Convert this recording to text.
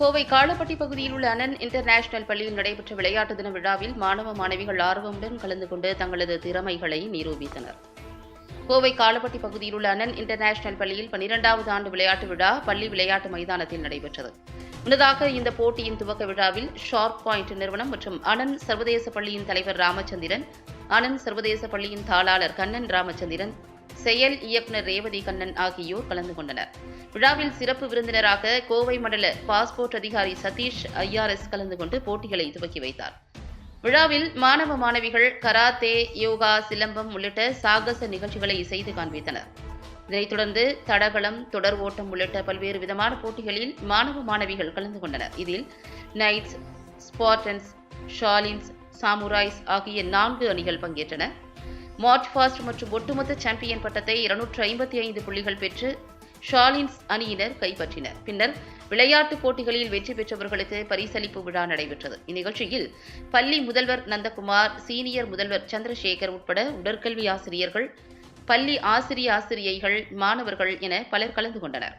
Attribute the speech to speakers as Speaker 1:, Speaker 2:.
Speaker 1: கோவை காலப்பட்டி பகுதியில் உள்ள அனன் இன்டர்நேஷனல் பள்ளியில் நடைபெற்ற விளையாட்டு தின விழாவில் மாணவ மாணவிகள் ஆர்வமுடன் கலந்து கொண்டு தங்களது திறமைகளை நிரூபித்தனர். கோவை காலப்பட்டி பகுதியில் உள்ள அனன் இன்டர்நேஷனல் பள்ளியில் பனிரெண்டாவது ஆண்டு விளையாட்டு விழா பள்ளி விளையாட்டு மைதானத்தில் நடைபெற்றது. முன்னதாக இந்த போட்டியின் துவக்க விழாவில் ஷார்ப் பாயிண்ட் நிறுவனம் மற்றும் அனன் சர்வதேச பள்ளியின் தலைவர் ராமச்சந்திரன் அனன் சர்வதேச பள்ளியின் தாளாளர் கண்ணன் ராமச்சந்திரன் செயல் இயக்குனர் ரேவதி கண்ணன் ஆகியோர் கலந்து கொண்டனர். விழாவில் சிறப்பு விருந்தினராக கோவை மண்டல பாஸ்போர்ட் அதிகாரி சதீஷ் ஐஆர்எஸ் கலந்து கொண்டு போட்டிகளை துவக்கி வைத்தார். விழாவில் மாணவ மாணவிகள் கராத்தே யோகா சிலம்பம் உள்ளிட்ட சாகச நிகழ்ச்சிகளை செய்து காண்பித்தனர். இதனைத் தொடர்ந்து தடகளம் தொடர் ஓட்டம் உள்ளிட்ட பல்வேறு விதமான போட்டிகளில் மாணவ மாணவிகள் கலந்து கொண்டனர். இதில் நைட்ஸ் ஸ்பார்டன்ஸ் ஷாலின்ஸ் சாமுராய்ஸ் ஆகிய நான்கு அணிகள் பங்கேற்றன. மார்ச் ஃபாஸ்ட் மற்றும் ஒட்டுமொத்த சாம்பியன் பட்டத்தை இருநூற்று ஐம்பத்தி ஐந்து புள்ளிகள் பெற்று ஷாலின்ஸ் அணியினர் கைப்பற்றினர். பின்னர் விளையாட்டுப் போட்டிகளில் வெற்றி பெற்றவர்களுக்கு பரிசளிப்பு விழா நடைபெற்றது. இந்நிகழ்ச்சியில் பள்ளி முதல்வர் நந்தகுமார் சீனியர் முதல்வர் சந்திரசேகர் உட்பட உடற்கல்வி ஆசிரியர்கள் பள்ளி ஆசிரிய ஆசிரியைகள் மாணவர்கள் என பலர் கலந்து கொண்டனர்.